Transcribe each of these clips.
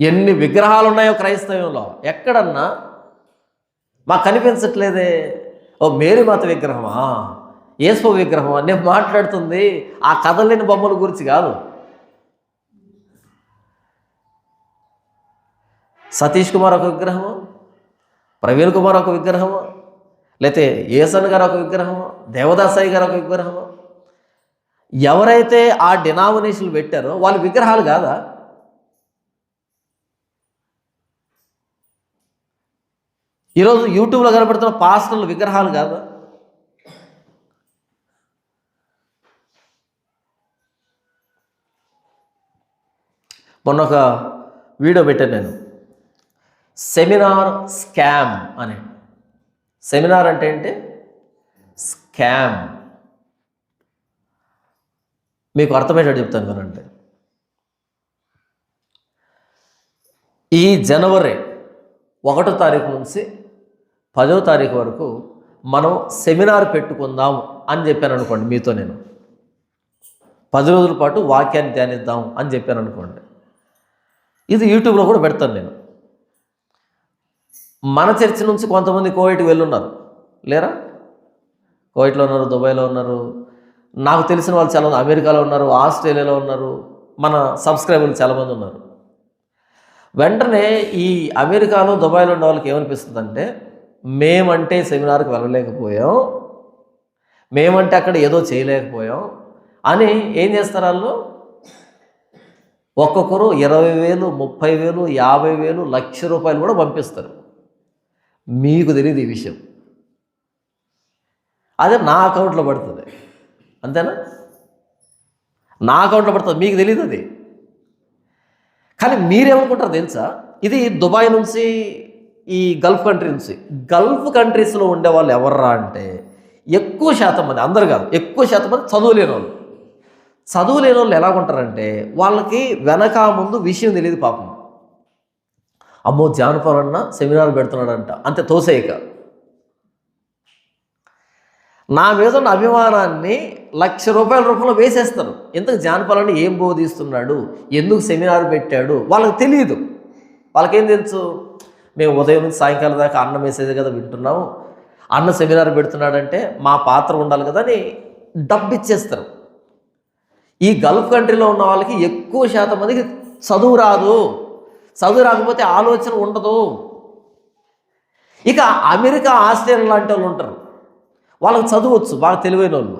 ఎన్ని విగ్రహాలు ఉన్నాయో క్రైస్తవంలో ఎక్కడన్నా? మాకు కనిపించట్లేదే. ఓ మేరీమాత విగ్రహమా? యేసు విగ్రహమా? నేను మాట్లాడుతుంది ఆ కథలేని బొమ్మల గురించి కాదు. సతీష్ కుమార్ ఒక విగ్రహము? ప్రవీణ్ కుమార్ ఒక విగ్రహము? లేతే ఏసన్ గారు ఒక విగ్రహము? దేవదాసాయి గారు ఒక విగ్రహము? ఎవరైతే ఆ డినామినేషన్లు పెట్టారో వాళ్ళు విగ్రహాలు కాదా? ఈరోజు యూట్యూబ్లో కనబడుతున్న పాస్టర్లు విగ్రహాలు కాదు. మొన్న ఒక వీడియో పెట్టాను నేను. సెమినార్ స్కామ్ అని. సెమినార్ అంటే ఏంటి? స్కామ్. మీకు అర్థమయ్యేటట్టు చెప్తాను వినండి. ఈ జనవరి ఒకటో తారీఖు నుంచి పదో తారీఖు వరకు మనం సెమినార్ పెట్టుకుందాం అని చెప్పాను అనుకోండి మీతో నేను. పది రోజుల పాటు వాక్యాన్ని ధ్యానిద్దాం అని చెప్పాను అనుకోండి. ఇది యూట్యూబ్లో కూడా పెడతాను నేను. మన చర్చ నుంచి కొంతమంది కోవిడ్కి వెళ్ళున్నారు. లేరా? కోవిట్లో ఉన్నారు దుబాయ్లో ఉన్నారు నాకు తెలిసిన వాళ్ళు చాలా మంది అమెరికాలో ఉన్నారు ఆస్ట్రేలియాలో ఉన్నారు మన సబ్స్క్రైబర్లు చాలామంది ఉన్నారు. వెంటనే ఈ అమెరికాలో దుబాయ్లో ఉన్న వాళ్ళకి ఏమనిపిస్తుందంటే మేమంటే సెమినార్కి వెళ్ళలేకపోయాం. మేమంటే అక్కడ ఏదో చేయలేకపోయాం అని ఏం చేస్తారు వాళ్ళు? ఒక్కొక్కరు ఇరవై వేలు ముప్పై వేలు యాభై వేలు లక్ష రూపాయలు కూడా పంపిస్తారు. మీకు తెలియదు ఈ విషయం. అదే నా అకౌంట్లో పడుతుంది. అంతేనా? నా అకౌంట్లో పడుతుంది. మీకు తెలియదు అది. కానీ మీరేమనుకుంటారు తెలుసా? ఇది దుబాయ్ నుంచి ఈ గల్ఫ్ కంట్రీస్ గల్ఫ్ కంట్రీస్లో ఉండే వాళ్ళు ఎవర్రా అంటే ఎక్కువ శాతం మంది అందరు కాదు ఎక్కువ శాతం మంది చదువు లేని వాళ్ళు చదువు లేని వాళ్ళు ఎలా ఉంటారంటే వాళ్ళకి వెనక ముందు విషయం తెలియదు పాపం. అమ్మో జానపర్ అన్న సెమినార్ పెడుతున్నాడంట అంతే తోసేయక. నా మీద ఉన్న అభిమానాన్ని లక్ష రూపాయల రూపంలో వేసేస్తారు. ఎందుకు జానపలని ఏం బోధిస్తున్నాడు? ఎందుకు సెమినార్ పెట్టాడు? వాళ్ళకి తెలియదు వాళ్ళకేం తెలుసు? మేము ఉదయం నుంచి సాయంకాలం దాకా అన్న మెసేజ్ కదా వింటున్నాము. అన్న సెమినార్ పెడుతున్నాడంటే మా పాత్ర ఉండాలి కదా అని డబ్బు ఇచ్చేస్తారు. ఈ గల్ఫ్ కంట్రీలో ఉన్న వాళ్ళకి ఎక్కువ శాతం మందికి చదువు రాదు. చదువు రాకపోతే ఆలోచన ఉండదు. ఇక అమెరికా ఆస్ట్రేలియా లాంటి వాళ్ళు ఉంటారు. వాళ్ళకి చదువచ్చు బాగా తెలివైన వాళ్ళు.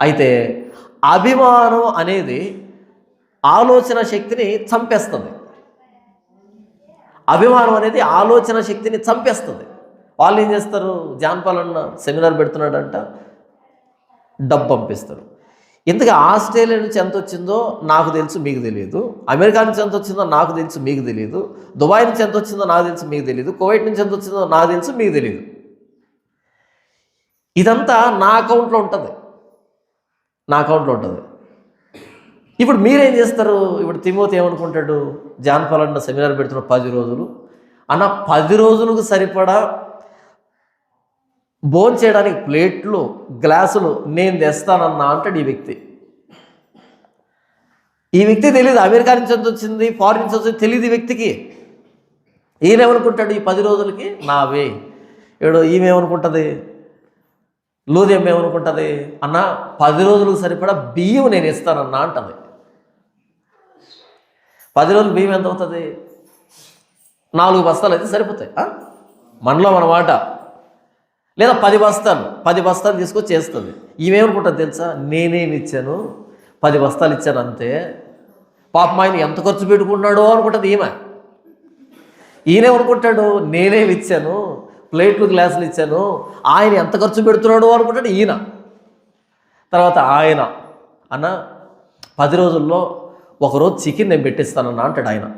అయితే అభిమానం అనేది ఆలోచన శక్తిని చంపేస్తుంది. అభిమానం అనేది ఆలోచన శక్తిని చంపేస్తుంది. వాళ్ళు ఏం చేస్తారు? జాన్పాలన్న సెమినార్ పెడుతున్నాడంట డబ్బు పంపిస్తారు ఇంతగా ఆస్ట్రేలియా నుంచి ఎంత వచ్చిందో నాకు తెలుసు మీకు తెలియదు. అమెరికా నుంచి ఎంత వచ్చిందో నాకు తెలుసు మీకు తెలియదు. దుబాయ్ నుంచి ఎంత వచ్చిందో నాకు తెలుసు మీకు తెలియదు. కువైట్ నుంచి ఎంత వచ్చిందో నాకు తెలుసు మీకు తెలియదు. ఇదంతా నా అకౌంట్లో ఉంటుంది. నా అకౌంట్లో ఉంటుంది. ఇప్పుడు మీరేం చేస్తారు? ఇప్పుడు తిమోతి ఏమనుకుంటాడు? జాన్ పాలన్న సెమినార్ పెడుతున్న పది రోజులు. అన్న పది రోజులకు సరిపడా భోజనం చేయడానికి ప్లేట్లు గ్లాసులు నేను తెస్తానన్నా అంటాడు ఈ వ్యక్తి. ఈ వ్యక్తి తెలియదు అమెరికా నుంచి ఎంత వచ్చింది ఫారిన్ నుంచి వచ్చింది తెలియదు ఈ వ్యక్తికి. ఈయనేమనుకుంటాడు ఈ పది రోజులకి? నావే. ఏడో ఈమెమనుకుంటుంది? లూదేమేమనుకుంటుంది అన్న పది రోజులకు సరిపడా బియ్యం నేను ఇస్తానన్నా అంటది. పది రోజులు బియ్యం ఎంత అవుతుంది? నాలుగు బస్తాలు అయితే సరిపోతాయి మనలో మన మాట లేదా పది బస్తాలు పది బస్తాలు తీసుకొచ్చి చేస్తుంది. ఈమెమనుకుంటుంది తెలుసా? నేనేమి ఇచ్చాను పది బస్తాలు ఇచ్చాను అంతే. పాపం ఆయన ఎంత ఖర్చు పెట్టుకుంటున్నాడో అనుకుంటుంది ఈమె. ఈయనేమనుకుంటాడు? నేనేమి ఇచ్చాను ప్లేట్లు గ్లాసులు ఇచ్చాను ఆయన ఎంత ఖర్చు పెడుతున్నాడో అనుకుంటాడు ఈయన. తర్వాత ఆయన అన్న పది రోజుల్లో ఒకరోజు చికెన్ నేను పెట్టిస్తానన్నా అంటాడు ఆయన.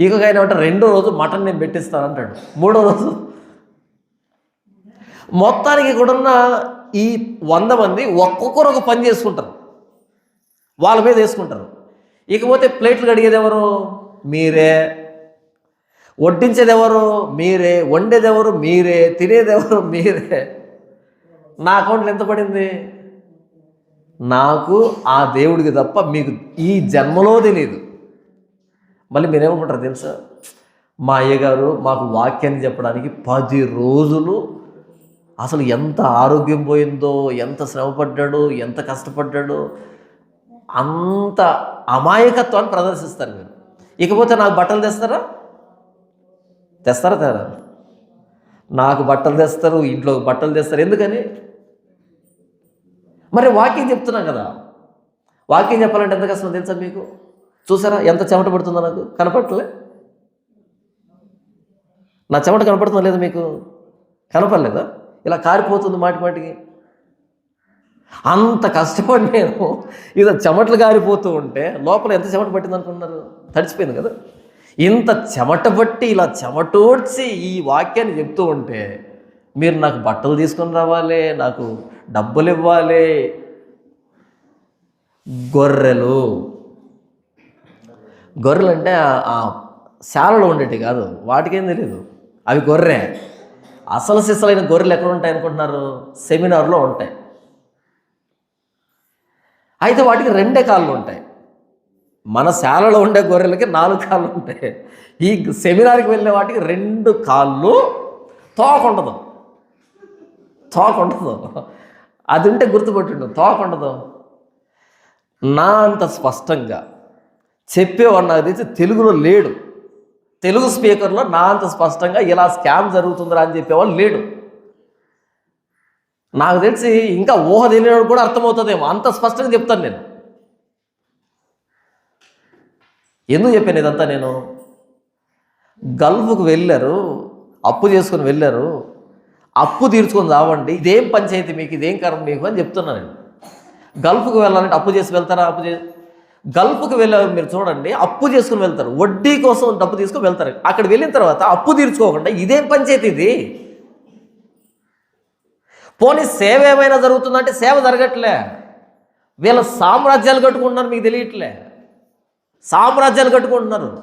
ఇంకొక ఆయన అంటే రెండో రోజు మటన్ నేను పెట్టిస్తాను అంటాడు. మూడో రోజు. మొత్తానికి కూడా ఈ వంద మంది ఒక్కొక్కరు ఒక పని చేసుకుంటారు. వాళ్ళ మీద వేసుకుంటారు. ఇకపోతే ప్లేట్లు కడిగేది ఎవరు? మీరే. వడ్డించేది ఎవరు మీరే. వండేది ఎవరు మీరే. తినేది ఎవరు మీరే. నా అకౌంట్లో ఎంత పడింది? నాకు ఆ దేవుడికి తప్ప మీకు ఈ జన్మలో తెలియదు మళ్ళీ మీరేమనుకుంటారు తెలుసా? మా అయ్యగారు మాకు వాక్యాన్ని చెప్పడానికి పది రోజులు అసలు ఎంత ఆరోగ్యం పోయిందో ఎంత శ్రమపడ్డాడో ఎంత కష్టపడ్డాడో అంత అమాయకత్వాన్ని ప్రదర్శిస్తారు మీరు. ఇకపోతే నాకు బట్టలు తెస్తారా? తెస్తారా తేరా? నాకు బట్టలు తెస్తారు ఇంట్లో బట్టలు తెస్తారు. ఎందుకని? మరి వాక్యం చెప్తున్నాం కదా. వాక్యం చెప్పాలంటే ఎంత కష్టం తెలుసా మీకు? చూసారా ఎంత చెమట పడుతుందో నాకు? కనపడలే నా చెమట కనపడుతుందో లేదా మీకు? కనపడలేదా? ఇలా కారిపోతుంది మాటి మాటికి. అంత కష్టపడి నేను ఇది చెమటలు కారిపోతూ ఉంటే లోపల ఎంత చెమట పట్టింది అనుకున్నారు తడిచిపోయింది కదా. ఇంత చెమట పట్టి ఇలా చెమటోడ్చి ఈ వాక్యాన్ని చెప్తూ ఉంటే మీరు నాకు బట్టలు తీసుకొని రావాలి నాకు డబ్బులు ఇవ్వాలి. గొర్రెలు. గొర్రెలు అంటే ఆ- శాలలో ఉండేటి కాదు. వాటికేం తెలియదు అవి గొర్రె. అసలు సిసలైన గొర్రెలు ఎక్కడ ఉంటాయి అనుకుంటున్నారు? సెమినార్లో ఉంటాయి. అయితే వాటికి రెండే కాళ్ళు ఉంటాయి. మన శాలలో ఉండే గొర్రెలకి నాలుగు కాళ్ళు ఉంటాయి. ఈ సెమినార్కి వెళ్ళే వాటికి రెండు కాళ్ళు తోక ఉండదు. తోక ఉండదు. అది ఉంటే గుర్తుపెట్టిండు తోక ఉండదు. నా అంత స్పష్టంగా చెప్పేవాడు నాకు తెలిసి తెలుగులో లేడు. తెలుగు స్పీకర్లో నా అంత స్పష్టంగా ఇలా స్కామ్ జరుగుతుందిరా అని చెప్పేవాళ్ళు లేడు. నాకు తెలిసి ఇంకా ఊహ తెలియడం కూడా అర్థమవుతుందేమో. అంత స్పష్టంగా చెప్తాను నేను. ఎందుకు చెప్పాను ఇదంతా నేను? గల్ఫ్కు వెళ్ళారు అప్పు చేసుకొని వెళ్ళారు. అప్పు తీర్చుకొని రావండి ఇదేం పంచాయతీ మీకు ఇదేం కర్మ మీకు అని చెప్తున్నాను నేను. గల్ఫ్కు వెళ్ళాలంటే అప్పు చేసి వెళ్తారా అప్పు చేసి గల్ఫ్కి వెళ్ళే మీరు చూడండి అప్పు చేసుకుని వెళ్తారు. వడ్డీ కోసం డబ్బు తీసుకుని వెళ్తారు. అక్కడ వెళ్ళిన తర్వాత అప్పు తీర్చుకోకుండా ఇదేం పంచాయతీ ఇది? పోనీ సేవ ఏమైనా జరుగుతుందంటే సేవ జరగట్లే. వీళ్ళ సామ్రాజ్యాలు కట్టుకుంటున్నారు మీకు తెలియట్లే. సామ్రాజ్యాలు కట్టుకుంటున్నారు.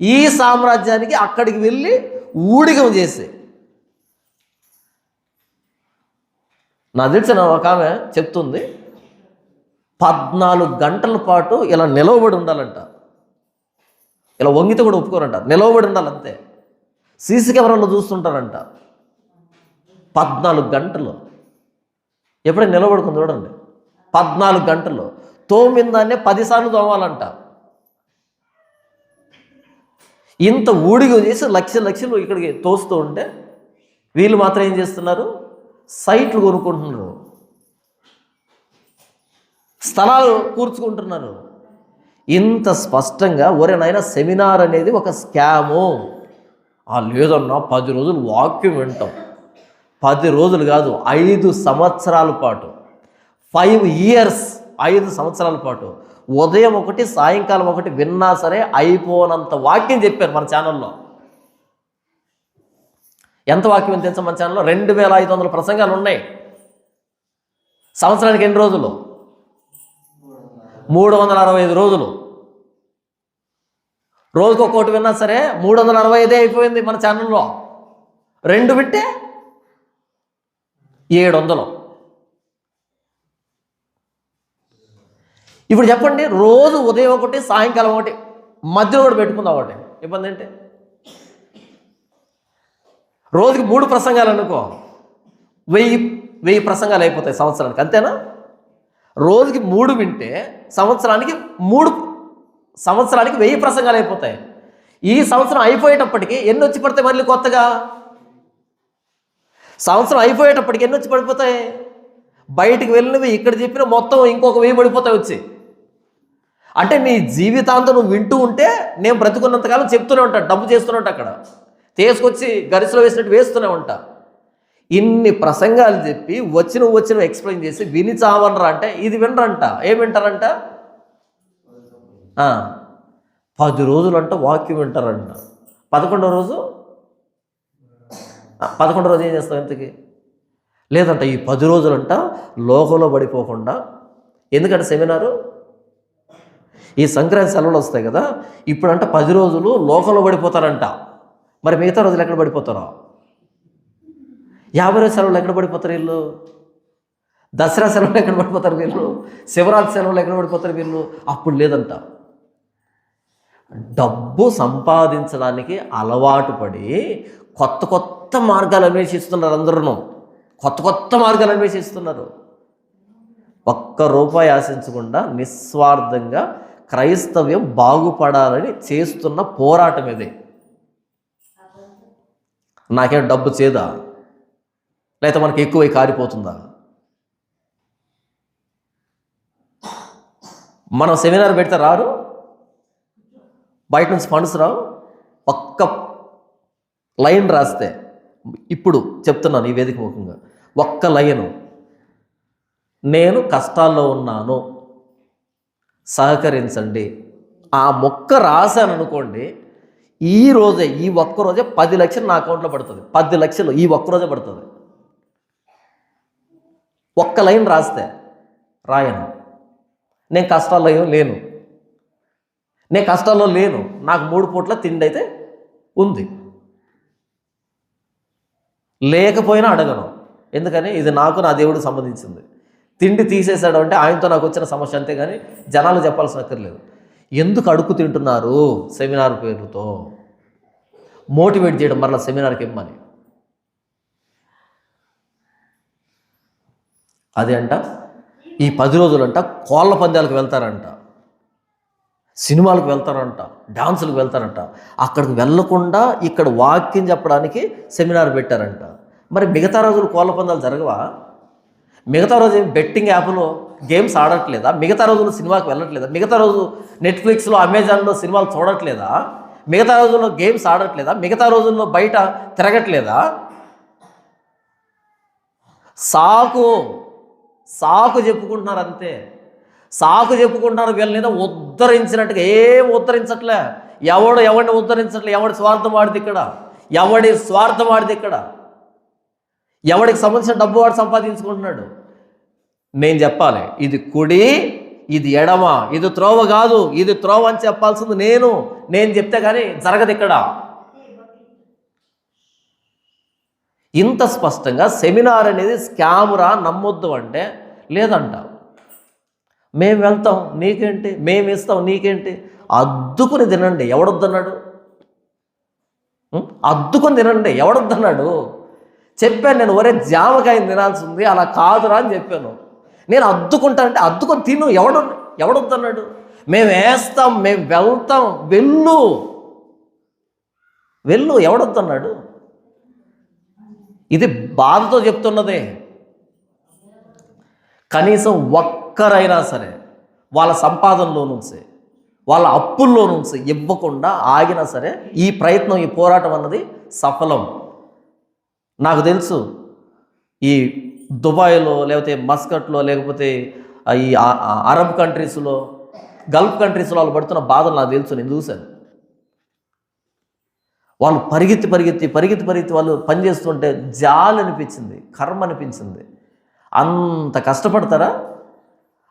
ఈ సామ్రాజ్యానికి అక్కడికి వెళ్ళి ఊడిగం చేసి నా తెలిసిన ఒక ఆమె చెప్తుంది పద్నాలుగు గంటల పాటు ఇలా నిలవబడి ఉండాలంట. ఇలా వంగితే కూడా ఒప్పుకోరంట. నిలవబడి ఉండాలంతే సీసీ కెమెరాలో చూస్తుంటారంట. పద్నాలుగు గంటలు. ఎప్పుడైనా నిలబడుకుని చూడండి. పద్నాలుగు గంటలు. తోమిందాన్నే పదిసార్లు తోమాలంట. ఇంత ఊడిగ చేసి లక్ష లక్షలు ఇక్కడికి తోస్తూ ఉంటే వీళ్ళు మాత్రం ఏం చేస్తున్నారు? సైట్లు కొనుక్కుంటున్నారు. స్థలాలు కూర్చుకుంటున్నారు. ఇంత స్పష్టంగా ఒరేనైనా సెమినార్ అనేది ఒక స్కాము. ఆ లేదన్నా పది రోజులు వాక్యం వింటాం. పది రోజులు కాదు ఐదు సంవత్సరాల పాటు. ఫైవ్ ఇయర్స్ ఐదు సంవత్సరాల పాటు. ఉదయం ఒకటి సాయంకాలం ఒకటి విన్నా సరే అయిపోనంత వాక్యం చెప్పారు మన ఛానల్లో. ఎంత వాక్యం ఎంత మన ఛానల్లో? రెండు వేల ఐదు వందల ప్రసంగాలు ఉన్నాయి. సంవత్సరానికి ఎన్ని రోజులు? మూడు వందల అరవై ఐదు రోజులు. రోజుకు ఒక్కోటి విన్నా సరే మూడు వందల అరవై ఐదే అయిపోయింది మన ఛానల్లో. రెండు బిట్టే ఏడు వందలు. ఇప్పుడు చెప్పండి రోజు ఉదయం ఒకటి సాయంకాలం ఒకటి మధ్యలో కూడా పెట్టుకుందాం ఒకటి. ఇబ్బంది ఏంటి? రోజుకి మూడు ప్రసంగాలు అనుకో. వెయ్యి వెయ్యి ప్రసంగాలు అయిపోతాయి సంవత్సరానికి అంతేనా? రోజుకి మూడు వింటే సంవత్సరానికి మూడు సంవత్సరానికి వెయ్యి ప్రసంగాలు అయిపోతాయి. ఈ సంవత్సరం అయిపోయేటప్పటికి ఎన్ని వచ్చి పడతాయి మళ్ళీ కొత్తగా? సంవత్సరం అయిపోయేటప్పటికి ఎన్ని వచ్చి పడిపోతాయి? బయటికి వెళ్ళినవి ఇక్కడ చెప్పిన మొత్తం ఇంకొక వెయ్యి పడిపోతాయి వచ్చి. అంటే నీ జీవితాంతం నువ్వు వింటూ ఉంటే నేను బ్రతుకున్నంతకాలం చెప్తూనే ఉంటాను డబ్బు చేస్తూనే ఉంటా అక్కడ. తీసుకొచ్చి గరిసెలో వేసినట్టు వేస్తూనే ఉంటా. ఇన్ని ప్రసంగాలు చెప్పి వచ్చిన వచ్చిన ఎక్స్ప్లెయిన్ చేసి విని చావనరా అంటే ఇది వినరంట. ఏం వింటారంట? పది రోజులు అంట వాక్యం వింటారంట. పదకొండో రోజు? పదకొండో రోజు ఏం చేస్తావు ఇంతకి? లేదంట ఈ పది రోజులంట లోకంలో పడిపోకుండా ఎందుకంటే సెమినారు? ఈ సంక్రాంతి సెలవులు వస్తాయి కదా ఇప్పుడంట పది రోజులు లోకంలో పడిపోతారంట. మరి మిగతా రోజులు ఎక్కడ పడిపోతారో? యాభై రోజు సెలవులు ఎక్కడ పడిపోతారు వీళ్ళు? దసరా సెలవులు ఎక్కడ పడిపోతారు వీళ్ళు? శివరాత్రి సెలవులు ఎక్కడ పడిపోతారు వీళ్ళు? అప్పుడు లేదంట. డబ్బు సంపాదించడానికి అలవాటు పడి కొత్త కొత్త మార్గాలు అన్వేషిస్తున్నారు అందరూ కొత్త కొత్త మార్గాలు అన్వేషిస్తున్నారు. ఒక్క రూపాయి ఆశించకుండా నిస్వార్థంగా క్రైస్తవ్యం బాగుపడాలని చేస్తున్న పోరాటం ఇది. నాకేం డబ్బు చేదా లేకపోతే మనకి ఎక్కువ కారిపోతుందా? మనం సెమినార్ పెడితే రారు బయట నుంచి ఫండ్స్ రావు ఒక్క లైన్ రాస్తే ఇప్పుడు చెప్తున్నాను ఈ వేదిక ముఖంగా ఒక్క లైను నేను కష్టాల్లో ఉన్నాను సహకరించండి. ఆ మొక్క రాశాను అనుకోండి ఈ రోజే ఈ ఒక్క రోజే పది లక్షలు నా అకౌంట్లో పడుతుంది. పది లక్షలు ఈ ఒక్క రోజే పడుతుంది. ఒక్క లైన్ రాస్తే రాయను. నేను కష్టాల్లో ఏం లేను. నేను కష్టాల్లో లేను. నాకు మూడు పూట్ల తిండి అయితే ఉంది. లేకపోయినా అడగను. ఎందుకని? ఇది నాకు నా దేవుడికి సంబంధించింది. తిండి తీసేశాడు అంటే ఆయనతో నాకు వచ్చిన సమస్య అంతే కానీ జనాలు చెప్పాల్సిన అక్కర్లేదు. ఎందుకు అడుగు తింటున్నారు సెమినార్ పేరుతో? మోటివేట్ చేయడం మరలా సెమినార్కి ఇమ్మని. అదే అంట ఈ పది రోజులంట కోళ్ళ పందాలకు వెళ్తారంట. సినిమాలకు వెళ్తారంట డాన్సులకు వెళ్తారంట. అక్కడికి వెళ్ళకుండా ఇక్కడ వాక్యం చెప్పడానికి సెమినార్ పెట్టారంట. మరి మిగతా రోజులు కోళ్ళ పందాలు జరగవా? మిగతా రోజు ఏం బెట్టింగ్ యాప్లో గేమ్స్ ఆడట్లేదా? మిగతా రోజులు సినిమాకి వెళ్ళట్లేదా? మిగతా రోజు నెట్ఫ్లిక్స్లో అమెజాన్లో సినిమాలు చూడట్లేదా? మిగతా రోజుల్లో గేమ్స్ ఆడట్లేదా? మిగతా రోజుల్లో బయట తిరగట్లేదా? సాకు. సాకు చెప్పుకుంటున్నారు అంతే. సాకు చెప్పుకుంటున్నారు వీళ్ళని ఉద్ధరించినట్టుగా ఏం ఉద్ధరించట్లే. ఎవడు ఎవడిని ఉద్ధరించట్లే? ఎవడి స్వార్థం వాడిది ఇక్కడ? ఎవడి స్వార్థం వాడిది ఇక్కడ? ఎవడికి సంబంధించిన డబ్బు వాడు సంపాదించుకుంటున్నాడు? నేను చెప్పాలి. ఇది కుడి ఇది ఎడమ ఇది త్రోవ కాదు ఇది త్రోవ అని చెప్పాల్సింది నేను. నేను చెప్తే కానీ జరగదు ఇక్కడ. ఇంత స్పష్టంగా సెమినార్ అనేది స్కామురా నమ్మొద్దు అంటే లేదంట మేము వెళ్తాం నీకేంటి? మేము ఇస్తాం నీకేంటి? అద్దుకుని తినండి ఎవడొద్దన్నాడు? అద్దుకుని తినండి ఎవడొద్దన్నాడు? చెప్పాను నేను ఒరే జామకాయ తినాల్సి ఉంది అలా కాదురా అని చెప్పాను. నేను అద్దుకుంటానంటే అద్దుకొని తిను ఎవడు ఎవడొద్దన్నాడు? మేము వేస్తాం మేము వెళ్తాం వెళ్ళు. వెళ్ళు ఎవడొద్దన్నాడు? ఇది బాధతో చెప్తున్నదే. కనీసం ఒక్కరైనా సరే వాళ్ళ సంపాదనలో నుంచి వాళ్ళ అప్పుల్లో నుంచి ఇవ్వకుండా ఆగినా సరే ఈ ప్రయత్నం ఈ పోరాటం అన్నది సఫలం. నాకు తెలుసు ఈ దుబాయ్లో లేకపోతే మస్కట్లో లేకపోతే ఈ అరబ్ కంట్రీస్లో గల్ఫ్ కంట్రీస్లో వాళ్ళు పడుతున్న బాధలు నాకు తెలుసు నేను చూశాను. వాళ్ళు పరిగెత్తి పరిగెత్తి పరిగెత్తి పరిగెత్తి వాళ్ళు పనిచేస్తుంటే జాలి అనిపించింది కర్మ అనిపించింది. అంత కష్టపడతారా?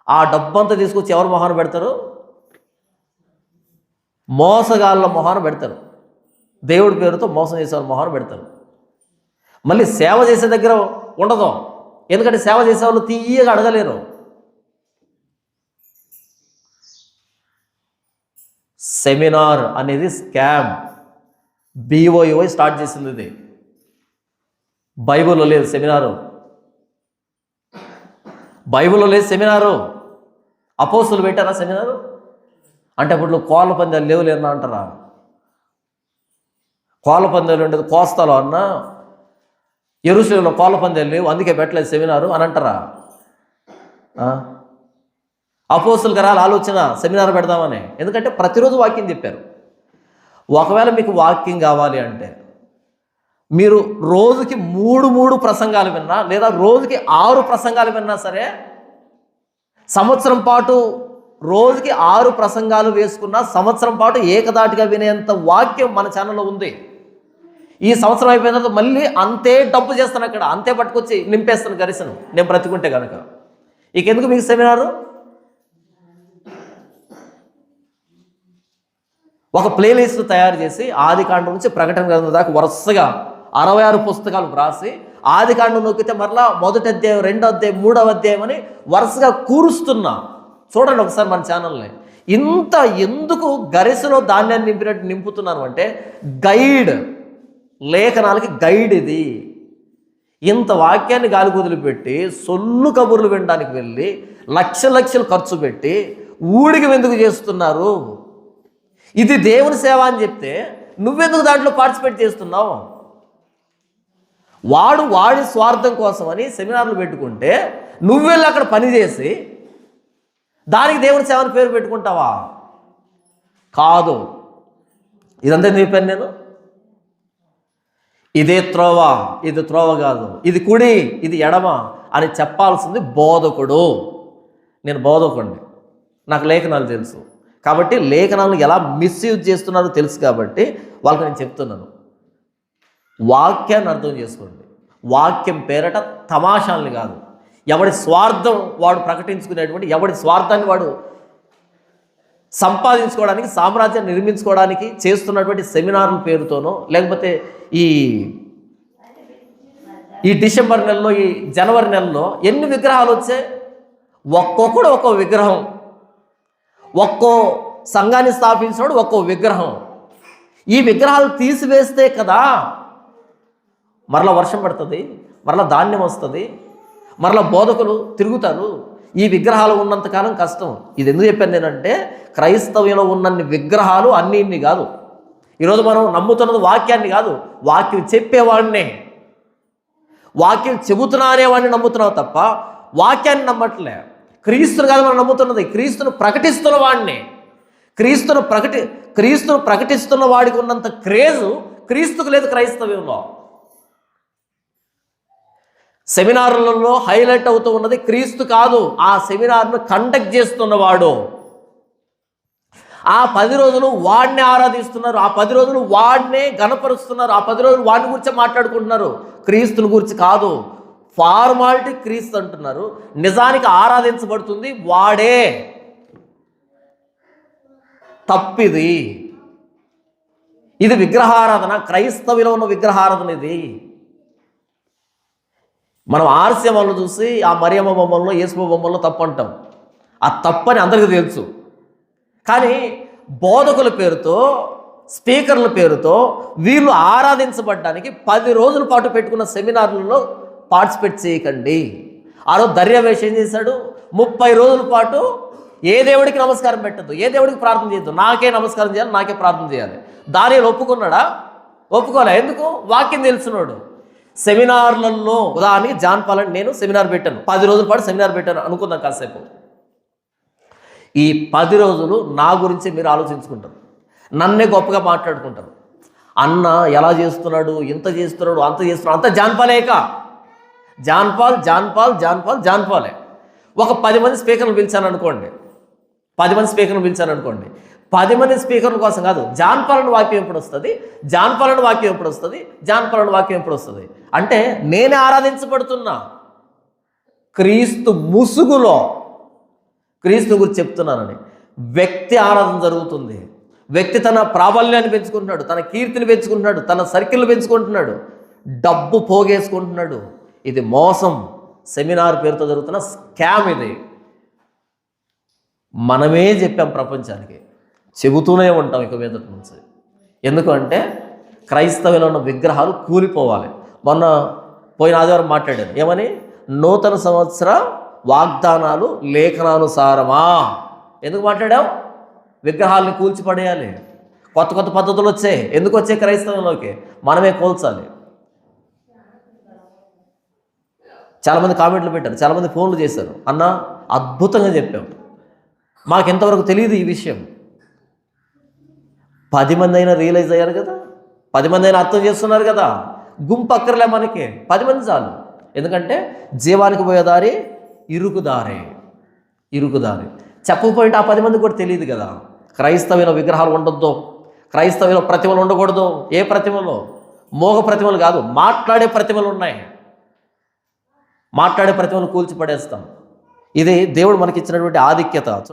ఆ డబ్బంతా తీసుకొచ్చి ఎవరు మొహాన పెడతారు? మోసగాళ్ళ మొహాన పెడతారు. దేవుడి పేరుతో మోసం చేసే వాళ్ళ మొహాన పెడతారు. మళ్ళీ సేవ చేసే దగ్గర ఉండదు. ఎందుకంటే సేవ చేసే వాళ్ళు తీయగా అడగలేరు. సెమినార్ అనేది స్కామ్. బీఓఈఓ స్టార్ట్ చేసింది ఇది. బైబిల్లో లేదు సెమినారు. బైబిల్లో లేదు సెమినారు. అపోసులు పెట్టారా సెమినారు? అంటే అప్పుడు కోళ్ళ పందాలు లేవు లేదన్నా అంటారా? కోళ్ళ పందాలు ఉండేది కోస్తాలో అన్నా? ఎరుసలంలో కోళ్ళ పందాలు లేవు అందుకే పెట్టలేదు సెమినారు అని అంటారా? అపోసులు గారు ఆలోచన సెమినార్ పెడదామని. ఎందుకంటే ప్రతిరోజు వాక్యం చెప్పారు. ఒకవేళ మీకు వాక్యం కావాలి అంటే మీరు రోజుకి మూడు మూడు ప్రసంగాలు విన్నా లేదా రోజుకి ఆరు ప్రసంగాలు విన్నా సరే సంవత్సరం పాటు రోజుకి ఆరు ప్రసంగాలు వేసుకున్నా సంవత్సరం పాటు ఏకదాటిగా వినేంత వాక్యం మన ఛానల్లో ఉంది. ఈ సంవత్సరం అయిపోయిన తర్వాత మళ్ళీ అంతే డబ్బు చేస్తాను అక్కడ అంతే పట్టుకొచ్చి నింపేస్తాను గరిసను. నేను బ్రతికుంటే కనుక ఇక ఎందుకు మీకు సెమినారు? ఒక ప్లేలిస్ట్ తయారు చేసి ఆది కాండం నుంచి ప్రకటన గ్రంథం దాకా వరుసగా అరవై ఆరు పుస్తకాలు వ్రాసి ఆది కాండం నొక్కితే మరలా మొదటి అధ్యాయం రెండో అధ్యాయం మూడవ అధ్యాయం అని వరుసగా కూరుస్తున్నా చూడండి ఒకసారి మన ఛానల్ని. ఇంత ఎందుకు గరిసెలో ధాన్యాన్ని నింపినట్టు నింపుతున్నాను అంటే గైడ్. లేఖనాలకి గైడ్ ఇది. ఇంత వాక్యాన్ని గాలి వదిలిపెట్టి సొల్లు కబుర్లు వినడానికి వెళ్ళి లక్ష లక్షలు ఖర్చు పెట్టి ఊడికి ఎందుకు చేస్తున్నారు? ఇది దేవుని సేవ అని చెప్తే నువ్వెందుకు దాంట్లో పార్టిసిపేట్ చేస్తున్నావు? వాడు వాడి స్వార్థం కోసమని సెమినార్లు పెట్టుకుంటే నువ్వెళ్ళి అక్కడ పనిచేసి దానికి దేవుని సేవని పేరు పెట్టుకుంటావా? కాదు. ఇదంతా చెప్పాను నేను? ఇదే త్రోవ ఇది త్రోవ కాదు. ఇది కుడి ఇది ఎడమ అని చెప్పాల్సింది బోధకుడు. నేను బోధకుడిని నాకు లేఖనాలు తెలుసు. కాబట్టి లేఖనాలను ఎలా మిస్యూజ్ చేస్తున్నారో తెలుసు కాబట్టి వాళ్ళకి నేను చెప్తున్నాను. వాక్యాన్ని అర్థం చేసుకోండి. వాక్యం పేరట తమాషాలని కాదు. ఎవడి స్వార్థం వాడు ప్రకటించుకునేటువంటి ఎవడి స్వార్థాన్ని వాడు సంపాదించుకోవడానికి సామ్రాజ్యం నిర్మించుకోవడానికి చేస్తున్నటువంటి సెమినార్ల పేరుతోనో లేకపోతే ఈ ఈ డిసెంబర్ నెలలో ఈ జనవరి నెలలో ఎన్ని విగ్రహాలు వచ్చాయి ఒక్కొక్కడు ఒక్కో విగ్రహం. ఒక్కో సంఘాన్ని స్థాపించినోడు ఒక్కో విగ్రహం. ఈ విగ్రహాలు తీసివేస్తే కదా మరలా వర్షం పడుతుంది మరలా ధాన్యం వస్తుంది మరలా బోధకులు తిరుగుతారు. ఈ విగ్రహాలు ఉన్నంతకాలం కష్టం. ఇది ఎందుకు చెప్పాను నేనంటే క్రైస్తవ్యంలో ఉన్నన్ని విగ్రహాలు అన్ని ఇన్ని కాదు. ఈరోజు మనం నమ్ముతున్నది వాక్యాన్ని కాదు. వాక్యం చెప్పేవాడినే. వాక్యం చెబుతున్నా అనేవాడిని నమ్ముతున్నావు తప్ప వాక్యాన్ని నమ్మట్లే. క్రీస్తును కాదు మనం నమ్ముతున్నది. క్రీస్తును ప్రకటిస్తున్న వాడిని. క్రీస్తును ప్రకటి క్రీస్తును ప్రకటిస్తున్న వాడికి ఉన్నంత క్రేజు క్రీస్తుకు లేదు క్రైస్తవ్యంలో. సెమినార్లలో హైలైట్ అవుతూ ఉన్నది క్రీస్తు కాదు. ఆ సెమినార్ను కండక్ట్ చేస్తున్నవాడు. ఆ పది రోజులు వాడిని ఆరాధిస్తున్నారు. ఆ పది రోజులు వాడినే గణపరుస్తున్నారు ఆ పది రోజులు వాడిని గురించి మాట్లాడుకుంటున్నారు. క్రీస్తుని గురించి కాదు. ఫార్మాలిటీ క్రీస్తు అంటున్నారు. నిజానికి ఆరాధించబడుతుంది. వాడే. తప్పిది. ఇది విగ్రహారాధన. క్రైస్తవిలో ఉన్న విగ్రహారాధన ఇది. మనం ఆర్సీ బొమ్మలు చూసి ఆ మరియమ్మ బొమ్మల్లో యేసుబ బొమ్మల్లో తప్పు అంటాం. ఆ తప్పని అందరికీ తెలుసు. కానీ బోధకుల పేరుతో స్పీకర్ల పేరుతో వీళ్ళు ఆరాధించబడ్డానికి పది రోజుల పాటు పెట్టుకున్న సెమినార్లలో పార్టిసిపేట్ చేయకండి. ఆ రోజు దర్యావేష్ ఏం చేశాడు? ముప్పై రోజుల పాటు ఏ దేవుడికి నమస్కారం పెట్టద్దు ఏ దేవుడికి ప్రార్థన చేయొద్దు నాకే నమస్కారం చేయాలి నాకే ప్రార్థన చేయాలి. దానిలో ఒప్పుకున్నాడా? ఒప్పుకోలే. ఎందుకు? వాక్యం తెలుసున్నాడు. సెమినార్లలో ఉదాహరణకి జాన్ పాలన్ నేను సెమినార్ పెట్టాను. పది రోజుల పాటు సెమినార్ పెట్టాను అనుకుందాం కాసేపు. ఈ పది రోజులు నా గురించి మీరు ఆలోచించుకుంటారు. నన్నే గొప్పగా మాట్లాడుకుంటారు. అన్న ఎలా చేస్తున్నాడు ఇంత చేస్తున్నాడు అంత చేస్తున్నాడు అంత జాన్పాలేక John Paul John Paul John Paul జాన్పాలే ఒక పది మంది స్పీకర్లు పిలిచాను అనుకోండి. పది మంది స్పీకర్లు పిలిచాను అనుకోండి. పది మంది స్పీకర్ల కోసం కాదు జాన్పాలన వాక్యం ఎప్పుడు వస్తుంది? జాన్పాలన వాక్యం ఎప్పుడు వస్తుంది? జాన్పాలన వాక్యం ఎప్పుడు వస్తుంది? అంటే నేనే ఆరాధించబడుతున్నా. క్రీస్తు ముసుగులో క్రీస్తు గురించి చెప్తున్నానని. వ్యక్తి ఆరాధన జరుగుతుంది. వ్యక్తి తన ప్రాబల్యాన్ని పెంచుకుంటున్నాడు తన కీర్తిని పెంచుకుంటున్నాడు తన సర్కిల్ పెంచుకుంటున్నాడు డబ్బు పోగేసుకుంటున్నాడు. ఇది మోసం. సెమినార్ పేరుతో జరుగుతున్న స్కామ్ ఇది. మనమే చెప్పాం ప్రపంచానికి. చెబుతూనే ఉంటాం ఇక మీదటి నుంచి. ఎందుకంటే క్రైస్తవులో ఉన్న విగ్రహాలు కూలిపోవాలి. మొన్న పోయిన ఆదివారం మాట్లాడారు. ఏమని? నూతన సంవత్సర వాగ్దానాలు లేఖనానుసారమా? ఎందుకు మాట్లాడావు విగ్రహాలని కూల్చిపడేయాలి. కొత్త కొత్త పద్ధతులు వచ్చాయి. ఎందుకు వచ్చాయి క్రైస్తవంలోకి మనమే కూల్చాలి. చాలామంది కామెంట్లు పెట్టారు. చాలామంది ఫోన్లు చేశారు. అన్న అద్భుతంగా చెప్పాం. మాకు ఎంతవరకు తెలియదు ఈ విషయం. పది మంది అయినా రియలైజ్ అయ్యారు కదా? పది మంది అయినా అర్థం చేస్తున్నారు కదా? గుంపు అక్కర్లే మనకి. పది మంది చాలు. ఎందుకంటే జీవానికి పోయేదారి దారి ఇరుకుదారే ఇరుకుదారి చెప్పకపోయింటే ఆ పది మంది కూడా తెలియదు కదా. క్రైస్తవుల విగ్రహాలు ఉండొద్దు. క్రైస్తవుల ప్రతిమలు ఉండకూడదు. ఏ ప్రతిమలు? మోగ ప్రతిమలు కాదు. మాట్లాడే ప్రతిమలు ఉన్నాయి. మాట్లాడే ప్రతిమలు కూల్చి పడేస్తాం ఇది దేవుడు మనకి ఇచ్చినటువంటి ఆధిక్యత.